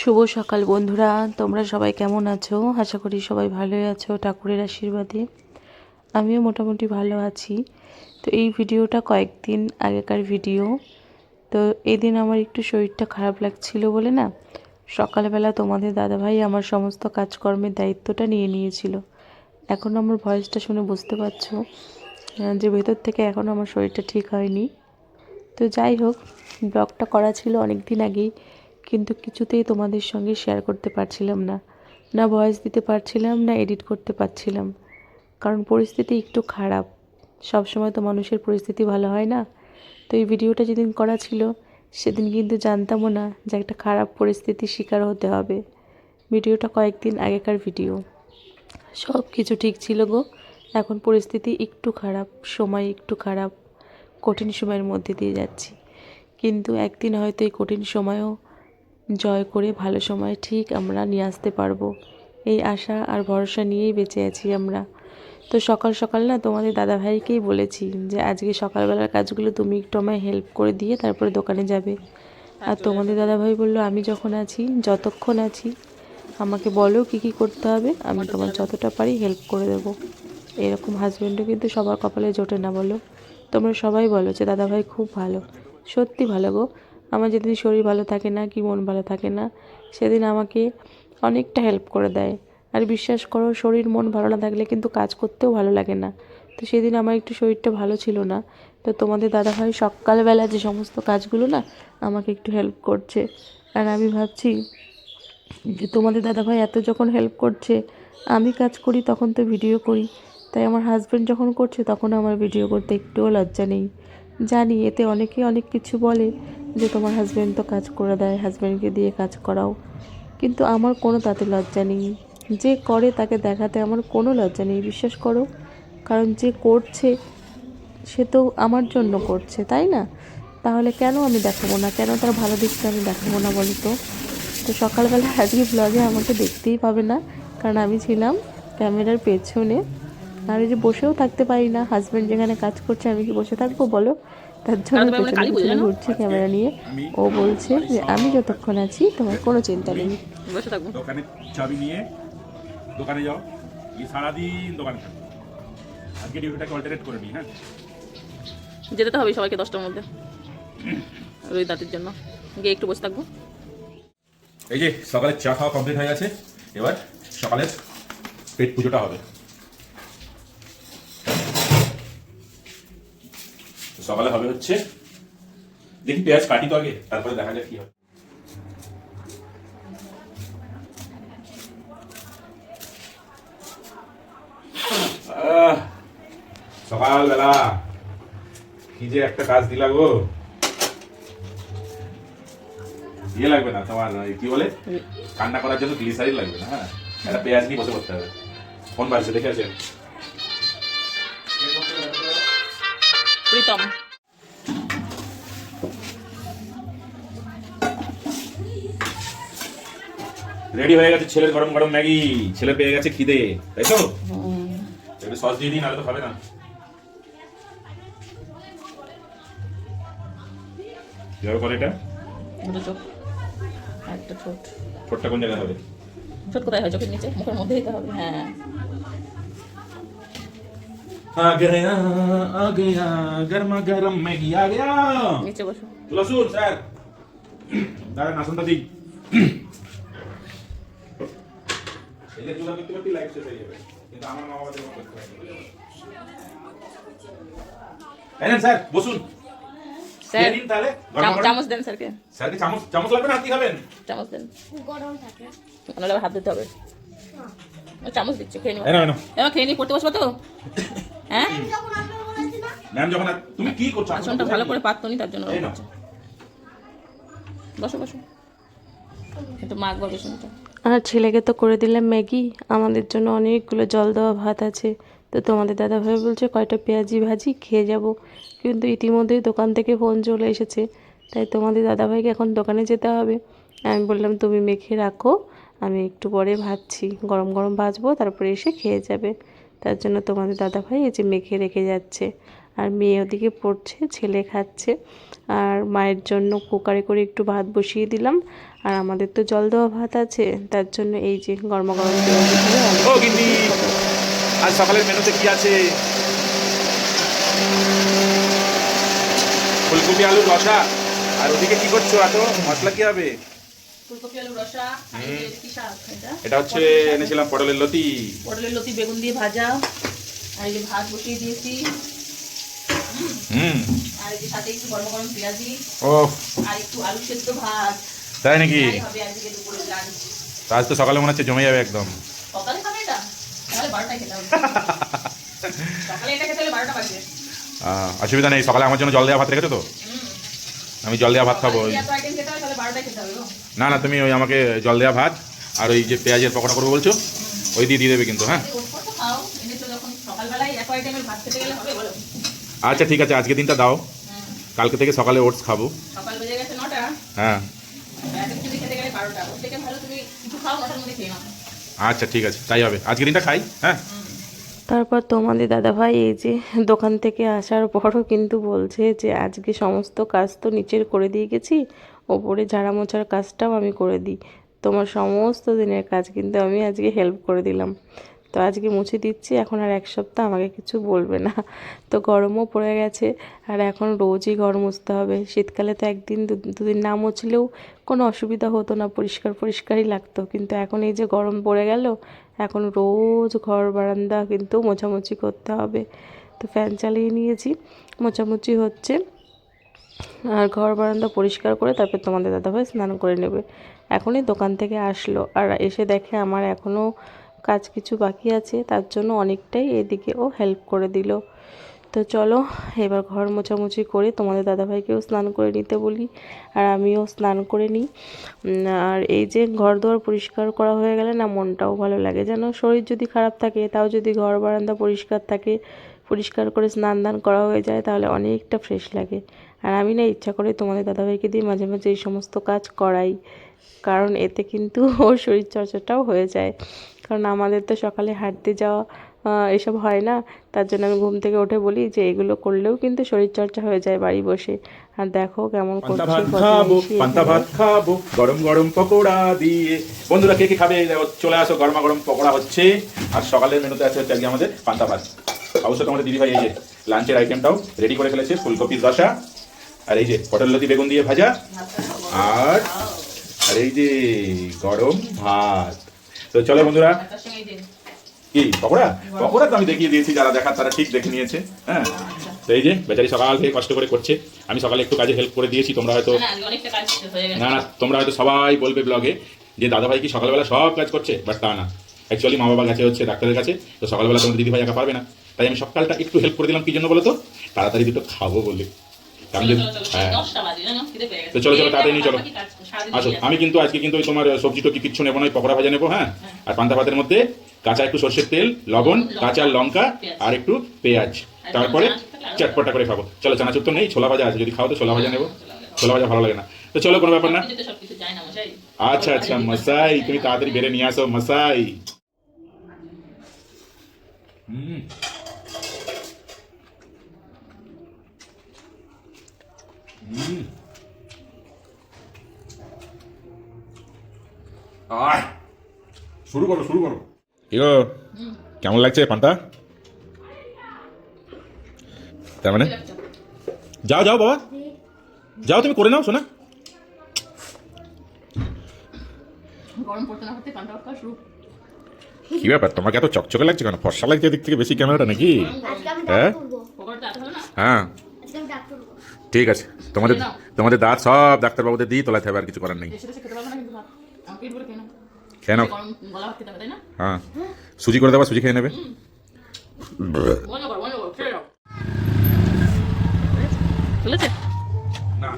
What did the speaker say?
শুভ সকাল বন্ধুরা, তোমরা সবাই কেমন আছো? আশা করি সবাই ভালোই আছো ঠাকুরের আশীর্বাদে। আমিও মোটামুটি ভালো আছি। তো এই ভিডিওটা কয়েকদিন আগেকার ভিডিও। তো এদিন আমার একটু শরীরটা খারাপ লাগছিল বলে না, সকালবেলা তোমাদের দাদাভাই আমার সমস্ত কাজকর্মের দায়িত্বটা নিয়ে নিয়েছিল। এখন আমার ভয়েসটা শুনে বুঝতে পারছ যে ভেতর থেকে এখন আমার শরীরটা ঠিক হয়নি। তো যাই হোক, ব্লগটা করা ছিল অনেক দিন আগেই। কিন্তু কিছুতেই তোমাদের সঙ্গে শেয়ার করতে পারছিলাম না। না ভয়েস দিতে পারছিলাম, না এডিট করতে পারছিলাম। কারণ পরিস্থিতি একটু খারাপ। সব সময় তো মানুষের পরিস্থিতি ভালো হয় না। তো এই ভিডিওটা যেদিন করা ছিল, সেদিন কিন্তু জানতামও না যে একটা খারাপ পরিস্থিতির শিকার হতে হবে। ভিডিওটা কয়েকদিন আগেকার ভিডিও। সব কিছু ঠিক ছিল গো। এখন পরিস্থিতি একটু খারাপ, সময় একটু খারাপ। কঠিন সময়ের মধ্যে দিয়ে যাচ্ছি। কিন্তু একদিন হয়তো এই কঠিন সময়ও জয় করে ভালো সময় ঠিক আমরা নিয়ে আসতে পারব। এই আশা আর ভরসা নিয়েই বেঁচে আছি আমরা। তো সকাল সকাল না তোমাদের দাদাভাইকেই বলেছি যে, আজকে সকালবেলার কাজগুলো তুমি একটু আমায় হেল্প করে দিয়ে তারপরে দোকানে যাবে। আর তোমাদের দাদাভাই বলল, আমি যখন আছি, যতক্ষণ আছি, আমাকে বলো কী কী করতে হবে, আমি তোমার যতটা পারি হেল্প করে দেবো। এরকম হাজব্যান্ডও কিন্তু সবার কপালে জোটে না বলো। তোমরা সবাই বলো যে, দাদাভাই খুব ভালো, সত্যি ভালো গো। আমার যেদিন শরীর ভালো থাকে না, কি মন ভালো থাকে না, সেদিন আমাকে অনেকটা হেল্প করে দেয়। আর বিশ্বাস করো, শরীর, মন ভালো না থাকলে কিন্তু কাজ করতেও ভালো লাগে না। তো সেদিন আমার একটু শরীরটা ভালো ছিল না। তো তোমাদের দাদাভাই সকালবেলা যে সমস্ত কাজগুলো না, আমাকে একটু হেল্প করছে। আর আমি ভাবছি যে তোমাদের দাদাভাই এত যখন হেল্প করছে, আমি কাজ করি, তখন তো ভিডিও করি। তাই আমার হাজব্যান্ড যখন করছে, তখন আমার ভিডিও করতে একটুও লজ্জা নেই। জানি, এতে অনেকে অনেক কিছু বলে যে তোমার হাজব্যান্ড তো কাজ করে দেয় হাজব্যান্ডকে দিয়ে কাজ করাও। কিন্তু আমার কোনো তাতে লজ্জা নেই। যে করে তাকে দেখাতে আমার কোনো লজ্জা নেই, বিশ্বাস করো। কারণ যে করছে, সে তো আমার জন্য করছে, তাই না? তাহলে কেন আমি দেখাবো না? কেন তার ভালো দিকটা আমি দেখাবো না বলো তো? তো সকালবেলা আজকে ব্লগে আমাকে দেখতেই পাবে না। কারণ আমি ছিলাম ক্যামেরার পেছনে। আর এই যে বসেও থাকতে পারি না হাজব্যান্ড যেখানে কাজ করছে আমি কি বসে থাকব বলো? তার জন্য পেছনে পেছনে ঘুরছি ক্যামেরা নিয়ে। ও বলছে যে আমি যতক্ষণ আছি তোমার কোনো চিন্তা নেই। বসে থাকব। দোকানে চাবি নিয়ে দোকানে যাও। গিয়ে সারাদিন দোকানে থাকো। আজকে ডিউটিটাকে অল্টারেট করে নিই হ্যাঁ? যেতে তো হবে সবাইকে দশটার মধ্যে। রোহিত দাঁতের জন্য। গিয়ে একটু বসে থাকব। এই যে সকালে চা খাওয়া কমপ্লিট হয়ে গেছে। এবার সকালের পেট পুজোটা হবে। সকালে হবে হচ্ছে দেখি পেঁয়াজ কাটি তো আগে তারপরে দেখা যাক কি হয়। সকালবেলা কি যে একটা কাজ দিলা গো। ইয়ে লাগবে না তোমার কি বলে? কান্না করার জন্য গ্লিসারিন লাগবে না হ্যাঁ? একটা পেঁয়াজ নিয়ে বসে করতে হবে। ফোন বাজছে দেখে আছে? প্রীতম। রেডি হয়ে গেছে ছেলের গরম গরম ম্যাগি। ছেলে পেয়ে গেছে খিদে তাই তো? একটু সস দিয়ে দিই নাহলে তো হবে না। কীভাবে করে এটা? দুটো চোখ একটা ঠোঁট। ঠোঁটটা কোন জায়গায় হবে? ঠোঁট কোথায় হয়? চোখের নিচে? মুখের মধ্যে দিতে হবে। হ্যাঁ। आ गया आ गया गर्मा गरम मैगी आ गया নিচে বসো লসুন স্যার দাঁড়ান আসনটা দিই এলে চুলা করতে করতে লাইফ শেষ হয়ে যাবে কিন্তু আমার মা বাবাদের মতো করতে হবে এই নেন স্যার বসুন স্যার দিয়ে দিন তাহলে গরম চাম- গরম। চামচ দেন স্যারকে স্যারকে চামচ চামচ লাগবে না হাত দিয়ে খাবেন চামচ দেন ওনারা আবার হাত দিতে হবে ও চামচ দিচ্ছে খেয়ে নাও, এবার খেয়ে নিয়ে পড়তে বসবো তো? হ্যাঁ? ম্যাম যখন আর- তুমি কি করছ? আসনটা ভালো করে পাততো নি তার জন্য। বসো আর ছেলেকে তো করে দিলাম ম্যাগি আমাদের জন্য অনেকগুলো জল দেওয়া ভাত আছে। তো তোমাদের দাদা ভাই বলছে কয়টা পেঁয়াজি ভাজি খেয়ে যাব। কিন্তু ইতিমধ্যেই দোকান থেকে ফোন চলে এসেছে। তাই তোমাদের দাদাভাইকে এখন দোকানে যেতে হবে। আমি বললাম, তুমি মেখে রাখো, আমি একটু পরে ভাজছি, গরম গরম ভাজবো, তারপরে এসে খেয়ে যাবে। তার জন্য তোমাদের দাদাভাই এই যে মেখে রেখে যাচ্ছে। আর মেয়ে ওদিকে পড়ছে, ছেলে খাচ্ছে। আর মায়ের জন্য কুকারে করে একটু ভাত বসিয়ে দিলাম। আর আমাদের তো জল দেওয়া ভাত আছে, তার জন্য এই যে গরমা গরম আলু আজ সকালের মেনুতে কি আছে? ফুলকপি আলুর রসা আর ওদিকে কি করছ? এত মশলা কি হবে? ফুলকপি আলু রসা আর এই যে কি শাক? এটা? এটা হচ্ছে এনেছিলাম পটলের লতি। পটলের লতি বেগুন দিয়ে ভাজা। আর এই যে ভাত বসিয়ে দিয়েছি। হুম। আর এই যে সাথে একটু গরম গরম পেঁয়াজি। ও আর একটু আলু সেদ্ধ ভাত। তাই নাকি? হবে আজকে দুপুরে লাঞ্চ আজ তো সকালে মনে হচ্ছে জমে যাবে একদম। সকালে খাবে এটা? তাহলে বারোটায় খেতে হবে। সকালে এটা খেতে হলে বাজবে। অসুবিধা নেই। সকালে আমার জন্য জল দেওয়া ভাত রেখেছো তো? আমি জল দেওয়া ভাত খাব। হয়। না না তুমি ওই আমাকে জল দেওয়া ভাত আর ওই যে পেঁয়াজের পকোড়া করব বলছো ওই দিয়ে দিয়ে দেবে কিন্তু হ্যাঁ? এই ওর পর তো খাও এনেছো যখন সকালবেলায় এত আইটেমের ভাত খেতে গেলে হবে বলো। আচ্ছা ঠিক আছে আজকে দিনটা দাও। কালকে থেকে সকালে ওটস খাব। হ্যাঁ। এত কিছু খেতে গেলে বারোটা। ওর থেকে ভালো তুমি কিছু খাও নটার মধ্যে খেয়ে নাও। আচ্ছা ঠিক আছে তাই হবে। আজকে দিনটা খাই হ্যাঁ? তারপর তোমাদের দাদাভাই এই যে দোকান থেকে আসার পরও কিন্তু বলছে যে আজকে সমস্ত কাজ তো নিচের করে দিয়ে গেছি। ওপরে ঝাড়া মোছার কাজটাও আমি করে দিই। তোমার সমস্ত দিনের কাজ কিন্তু আমি আজকে হেল্প করে দিলাম। তো আজকে মুছে দিচ্ছি, এখন আর এক সপ্তাহ আমাকে কিছু বলবে না। তো গরমও পড়ে গেছে, আর এখন রোজই ঘর মুছতে হবে। শীতকালে তো একদিন দুদিন না মুছলেও কোনো অসুবিধা হতো না, পরিষ্কার পরিষ্কারই লাগতো। কিন্তু এখন এই যে গরম পড়ে গেল, এখন রোজ ঘর বারান্দা কিন্তু মোছামুছি করতে হবে। তো ফ্যান চালিয়ে নিয়েছি। মোছামুছি হচ্ছে আর ঘর বারান্দা পরিষ্কার করে তারপর তোমাদের দাদাভাই স্নান করে নেবে। এখনই দোকান থেকে আসলো। আর এসে দেখে আমার এখনও কাজ কিছু বাকি আছে, তার জন্য অনেকটাই এদিকে ও হেল্প করে দিল। তো চলো, এবার ঘর মোছামুছি করে তোমাদের দাদাভাইকেও স্নান করে নিতে বলি আর আমিও স্নান করে নিই। আর এই যে ঘর দুয়ার পরিষ্কার করা হয়ে গেলে না মনটাও ভালো লাগে। যেন শরীর যদি খারাপ থাকে, তাও যদি ঘর বারান্দা পরিষ্কার থাকে পরিষ্কার করে স্নান দান করা হয়ে যায় তাহলে অনেকটা ফ্রেশ লাগে। আর আমি না ইচ্ছা করে তোমাদের দাদাভাইকে দিয়ে মাঝে মাঝে এই সমস্ত কাজ করাই কারণ এতে কিন্তু ওর শরীর চর্চাটাও হয়ে যায়। কারণ আমাদের তো সকালে হাঁটতে যাওয়া এসব হয় না তার জন্য আমি ঘুম থেকে উঠে বলি যে এগুলো করলেও কিন্তু শরীর চর্চা হয়ে যায় বাড়ি বসে। আর দেখো কেমন করছে পান্তা ভাত খাব গরম গরম পকোড়া দিয়ে। বন্ধুরা কে কে খাবে? চলে আসো গরমা গরম পকোড়া হচ্ছে। আর সকালের মেনুতে আছে হচ্ছে আজকে আমাদের পান্তা ভাত। অবশ্যই তোমাদের দিদিভাই এই যে লাঞ্চের আইটেমটাও রেডি করে ফেলেছে ফুলকপির রসা আর এই যে পটল লতি বেগুন দিয়ে ভাজা আর আর এই যে গরম ভাত। তো চলো বন্ধুরা কি পকোড়া? পকোড়া তো আমি দেখিয়ে দিয়েছি যারা দেখার তারা ঠিক দেখে নিয়েছে হ্যাঁ? তো এই যে বেচারি সকাল থেকে কষ্ট করে করছে আমি সকালে একটু কাজে হেল্প করে দিয়েছি তোমরা হয়তো না না তোমরা হয়তো সবাই বলবে ব্লগে যে দাদাভাই কি সকালবেলা সব কাজ করছে? বাট তা না। অ্যাকচুয়ালি মা বাবা গেছে হচ্ছে ডাক্তারের কাছে তো সকালবেলা তোমাদের দিদিভাই একা পারবে না। তাই আমি সকালটা একটু হেল্প করে দিলাম কি জন্য বলো তো তাড়াতাড়ি দুটো খাব বলে। হ্যাঁ। তো চলো, চলো, তাড়াতাড়ি নিয়ে চলো। আসো আমি কিন্তু আজকে কিন্তু ওই তোমার সবজি টবজি কিচ্ছু নেব না ওই পকোড়া ভাজা নেব হ্যাঁ? আর পান্তা ভাতের মধ্যে কাঁচা একটু সর্ষের তেল লবণ কাঁচা লঙ্কা আর একটু পেঁয়াজ। তারপরে চটপটা করে খাব। চলো চানাচুর তো নেই ছোলা ভাজা আছে যদি খাও তো ছোলা ভাজা নেব। ছোলা ভাজা। ভালো লাগে না। তো চলো কোনো ব্যাপার না। আচ্ছা আচ্ছা মশাই তুমি তাড়াতাড়ি বেড়ে নিয়ে আসো মশাই। হুম হুম। আয় শুরু করো শুরু করো। ইগো কেমন লাগছে পান্তা? তার মানে? যাও যাও বাবা। যাও তুমি করে নাও শোনা গরম পড়তে না পড়তে পান্তা ভাত শুরু। কি ব্যাপার তোমাকে এত চকচকে লাগছে কেন? ফর্সা লাগছে দিক থেকে বেশি ক্যামেরাটা নাকি? হ্যাঁ? হ্যাঁ। ঠিক আছে। তোমাদের তোমাদের দাঁত সব ডাক্তারবাবুদের দিয়ে তোলাতে হবে আর কিছু করার নেই। খেয়ে নাও। হ্যাঁ। সুজি করে দেবা সুজি খেয়ে নেবে? না।